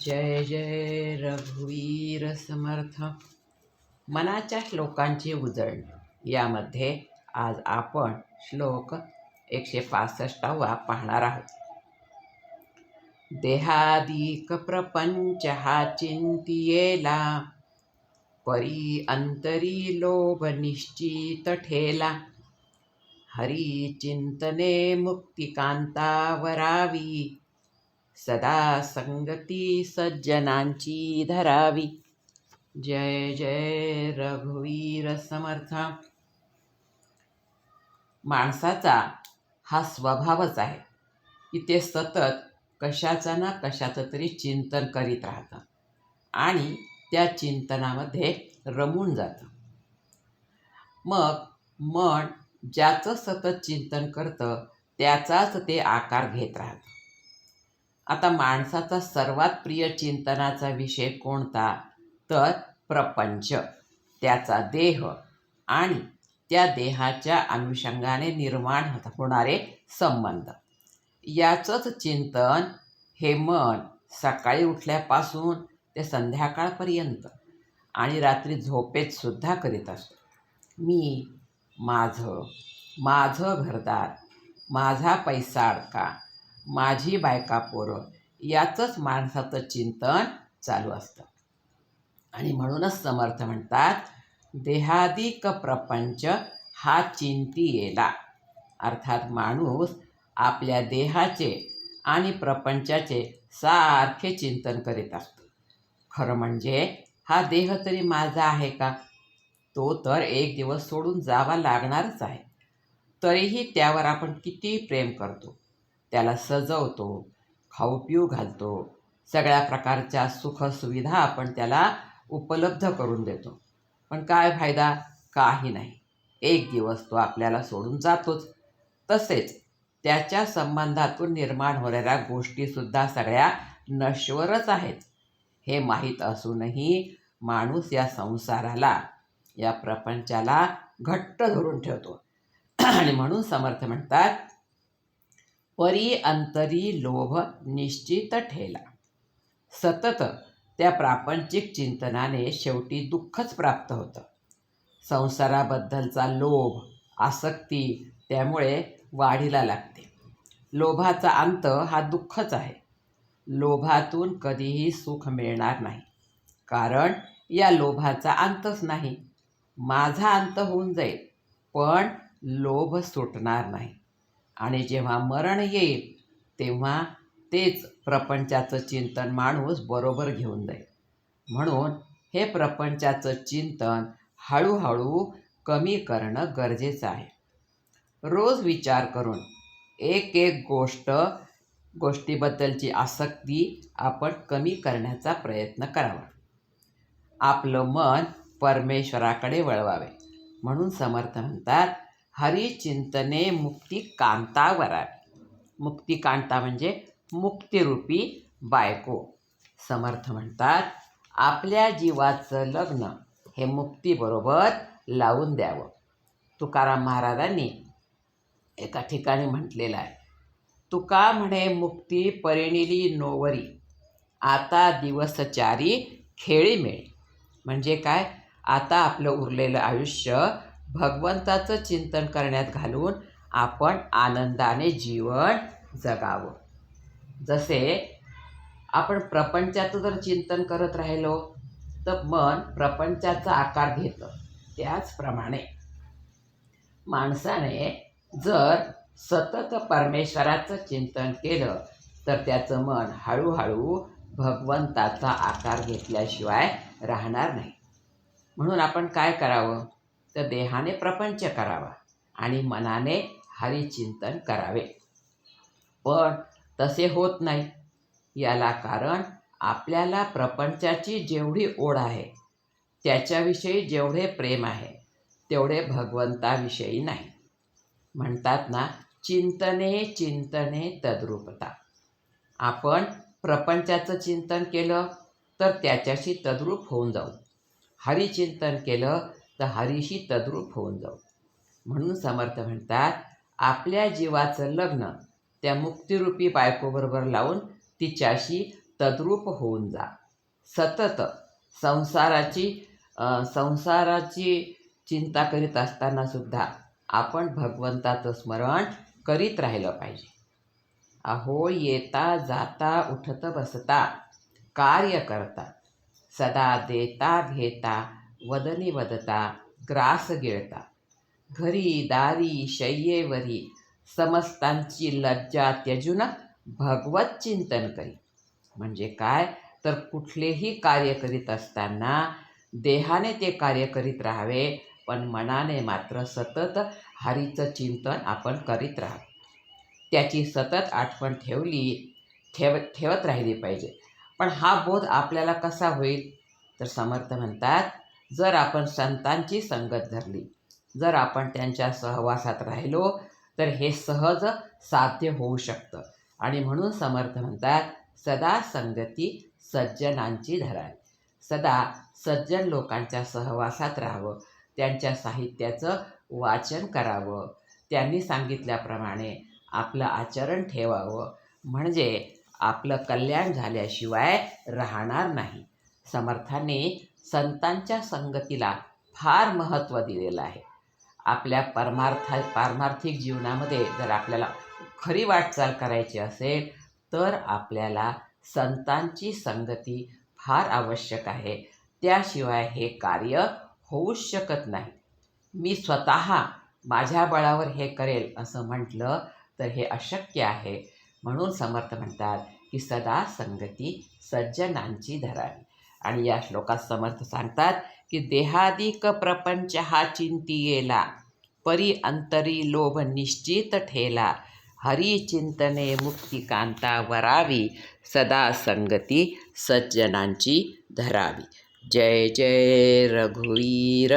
जय जय रघुवीर समर्थ. मनाच्या श्लोकांची उजळ यामध्ये आज आपण श्लोक एकशे पासष्टावा पाहणार आहोत. देहादिक प्रपंच हा चिंतियेला परी अंतरी लोभ निश्चित ठेला. हरी चिंतने मुक्तिकांतावरावी सदा संगती सज्जनांची धरावी. जय जय रघुवीर समर्थ. माणसाचा हा स्वभावच आहे. की ते सतत कशाचं ना कशाचं तरी चिंतन करीत राहतं. आणि त्या चिंतनामध्ये रमून जातं. मग मन ज्याचं सतत चिंतन करतं त्याचाच ते आकार घेत राहतं. आता माणसाचा सर्वात प्रिय चिंतनाचा विषय कोणता? तर प्रपंच. त्याचा देह आणि त्या देहाच्या अनुषंगाने निर्माण होणारे संबंध. याचंच चिंतन हे मन सकाळी उठल्यापासून ते संध्याकाळपर्यंत आणि रात्री झोपेतसुद्धा करीत असतो. मी माझं माझं घरदार माझा पैसा अडका माझी बायका पोरं याचंच माणसाचं चिंतन चालू असतं. आणि म्हणूनच समर्थ म्हणतात देहादिक प्रपंच हा चिंती येला अर्थात माणूस आपल्या देहाचे आणि प्रपंचाचे सारखे चिंतन करीत असतो. खरं म्हणजे हा देह तरी माझा आहे का? तो तर एक दिवस सोडून जावा लागणारच आहे. तरीही त्यावर आपण किती प्रेम करतो? त्याला सजवतो खाऊ पिऊ घालतो सगळ्या प्रकारच्या सुखसुविधा आपण त्याला उपलब्ध करून देतो. पण काय फायदा? काही नाही. एक दिवस तो आपल्याला सोडून जातोच. तसेच त्याच्या संबंधातून निर्माण होणाऱ्या गोष्टीसुद्धा सगळ्या नश्वरच आहेत. हे माहीत असूनही माणूस या संसाराला या प्रपंचाला घट्ट धरून ठेवतो. आणि म्हणून समर्थ म्हणतात परी अंतरी लोभ निश्चित ठेला. सतत त्या प्रापंचिक चिंतनाने शेवटी दुःखच प्राप्त होतं. संसाराबद्दलचा लोभ आसक्ती त्यामुळे वाढीला लागते. लोभाचा अंत हा दुःखच आहे. लोभातून कधीही सुख मिळणार नाही. कारण या लोभाचा अंतच नाही. माझा अंत होऊन जाईल पण लोभ सुटणार नाही. आणि जेव्हा मरण येईल तेव्हा तेच प्रपंचाचं चिंतन माणूस बरोबर घेऊन जाईल. म्हणून हे प्रपंचाचं चिंतन हळूहळू कमी करणं गरजेचं आहे. रोज विचार करून एक एक गोष्ट गोष्टीबद्दलची आसक्ती आपण कमी करण्याचा प्रयत्न करावा. आपलं मन परमेश्वराकडे वळवावे. म्हणून समर्थ म्हणतात हरिचिंतने मुक्तिकांतावरा मुक्तिकांता म्हणजे मुक्तिरूपी बायको. समर्थ म्हणतात आपल्या जीवाचं लग्न हे मुक्तीबरोबर लावून द्यावं. तुकाराम महाराजांनी एका ठिकाणी म्हटलेलं आहे तुका म्हणे मुक्ती परिणिली नोवरी आता दिवसचारी खेळी मिळे. म्हणजे काय? आता आपलं उरलेलं आयुष्य भगवंताचं चिंतन करण्यात घालून आपण आनंदाने जीवन जगावं. जसे आपण प्रपंचाचं जर चिंतन करत राहिलो तर मन प्रपंचाचा आकार घेतं त्याचप्रमाणे माणसाने जर सतत परमेश्वराचं चिंतन केलं तर त्याचं मन हळूहळू भगवंताचा आकार घेतल्याशिवाय राहणार नाही. म्हणून आपण काय करावं? तर देहाने प्रपंच करावा आणि मनाने हरिचिंतन करावे. पण तसे होत नाही. याला कारण आपल्याला प्रपंचाची जेवढी ओढ आहे त्याच्याविषयी जेवढे प्रेम आहे तेवढे भगवंताविषयी नाही. म्हणतात ना चिंतने चिंतने तद्रूपता. आपण प्रपंचाचं चिंतन केलं तर त्याच्याशी तद्रूप होऊन जाऊ. हरिचिंतन केलं तर हरीशी तद्रूप होऊन जाऊ. म्हणून समर्थ म्हणतात आपल्या जीवाचं लग्न त्या मुक्तिरूपी बायकोबरोबर लावून तिच्याशी तद्रूप होऊन जा. सतत संसाराची संसाराची चिंता करीत असताना सुद्धा आपण भगवंताचं स्मरण करीत राहिलं पाहिजे. अहो येता जाता उठत बसता कार्य करता सदा देता घेता वदनी वदता ग्रास गिळता. घरी दारी शय्येवरी समस्तांची लज्जा त्यजून भगवत चिंतन करी. म्हणजे काय? तर कुठलेही कार्य करीत असताना देहाने ते कार्य करीत राहावे पण मनाने मात्र सतत हरीचं चिंतन आपण करीत राहावे. त्याची सतत आठवण ठेवली ठेव ठेवत राहिली पाहिजे. पण हा बोध आपल्याला कसा होईल? तर समर्थ म्हणतात जर आपण संतांची संगत धरली जर आपण त्यांच्या सहवासात राहिलो तर हे सहज साध्य होऊ शकतं. आणि म्हणून समर्थ म्हणतात सदा संगती सज्जनांची धरावी. सदा सज्जन लोकांच्या सहवासात राहावं. त्यांच्या साहित्याचं वाचन करावं. त्यांनी सांगितल्याप्रमाणे आपलं आचरण ठेवावं. म्हणजे आपलं कल्याण झाल्याशिवाय राहणार नाही. समर्थांनी संतांच्या संगतीला फार महत्त्व दिलेलं आहे. आपल्या परमार्था पारमार्थिक जीवनामध्ये जर आपल्याला खरी वाटचाल करायची असेल तर आपल्याला संतांची संगती फार आवश्यक आहे. त्याशिवाय हे कार्य होऊच शकत नाही. मी स्वतः माझ्या बळावर हे करेल असं म्हटलं तर हे अशक्य आहे. म्हणून समर्थ म्हणतात की सदा संगती सज्जनांची धरावी. आणि या श्लोकात समर्थ सांगतात की देहादिक प्रपंच हा चिंतियेला परी अंतरी लोभ निश्चित ठेला. हरी चिंतने मुक्तिकांता वरावी सदा संगती सज्जनांची धरावी. जय जय रघुवीर